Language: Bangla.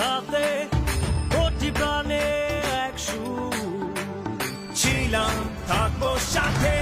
হাতে হাতে প্রাণে এক সুর। ছিলাম থাকব সাথে